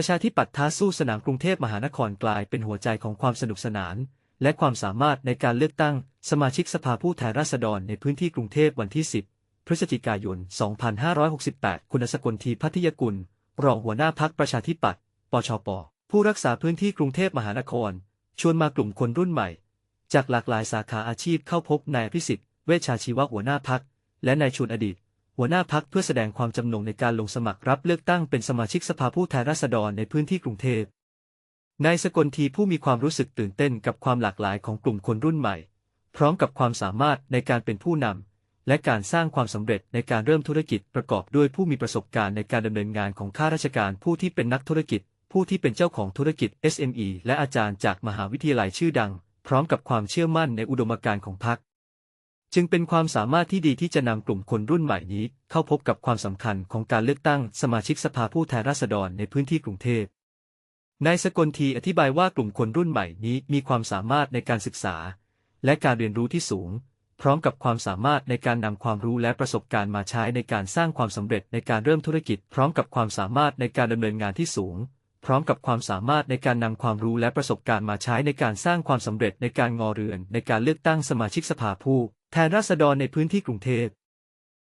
ประชาธิปัตย์ท้าสู้สนามกรุงเทพมหานครกลายเป็นหัวใจของความสนุกสนาน และความสามารถในการเลือกตั้งสมาชิกสภาผู้แทนราษฎรในพื้นที่กรุงเทพวันที่ 10 พฤศจิกายน 2568 คุณสกลทีพัทยกุล รองหัวหน้าพักประชาธิปัตย์ ปชป ผู้รักษาพื้นที่กรุงเทพมหานคร ชวนมากลุ่มคนรุ่นใหม่ จากหลากหลายสาขาอาชีพเข้าพบนายอภิสิทธิ์ เวชชาชีวะหัวหน้าพัก และนายชวนอดีต หัวหน้าพักเพื่อแสดงความจำนงในการลงสมัครรับเลือกตั้งเป็นสมาชิกสภาผู้แทนราษฎรในพื้นที่กรุงเทพนายสกลทีผู้มีความรู้สึกตื่นเต้นกับความหลากหลายของกลุ่มคนรุ่นใหม่ พร้อมกับความสามารถในการเป็นผู้นำและการสร้างความสำเร็จในการเริ่มธุรกิจประกอบด้วยผู้มีประสบการณ์ในการดำเนินงานของข้าราชการผู้ที่เป็นนักธุรกิจ ผู้ที่เป็นเจ้าของธุรกิจ SME และอาจารย์จากมหาวิทยาลัยชื่อดัง พร้อมกับความเชื่อมั่นในอุดมการณ์ของพรรค จึงเป็นความสามารถที่ดีที่จะนำกลุ่มคนรุ่นใหม่นี้ เข้าพบกับความสำคัญของการเลือกตั้งสมาชิกสภาผู้แทนราษฎรในพื้นที่กรุงเทพนายสกลทีอธิบายว่ากลุ่มคนรุ่นใหม่นี้มีความสามารถในการศึกษา และการเรียนรู้ที่สูง พร้อมกับความสามารถในการนำความรู้และประสบการณ์มาใช้ในการสร้างความสำเร็จในการเริ่มธุรกิจ พร้อมกับความสามารถในการดำเนินงานที่สูง พร้อมกับความสามารถในการนำความรู้และประสบการณ์มาใช้ในการสร้างความสำเร็จในการงอเรือน ในการเลือกตั้งสมาชิกสภาผู้ แทนราษฎรในพื้นที่กรุงเทพ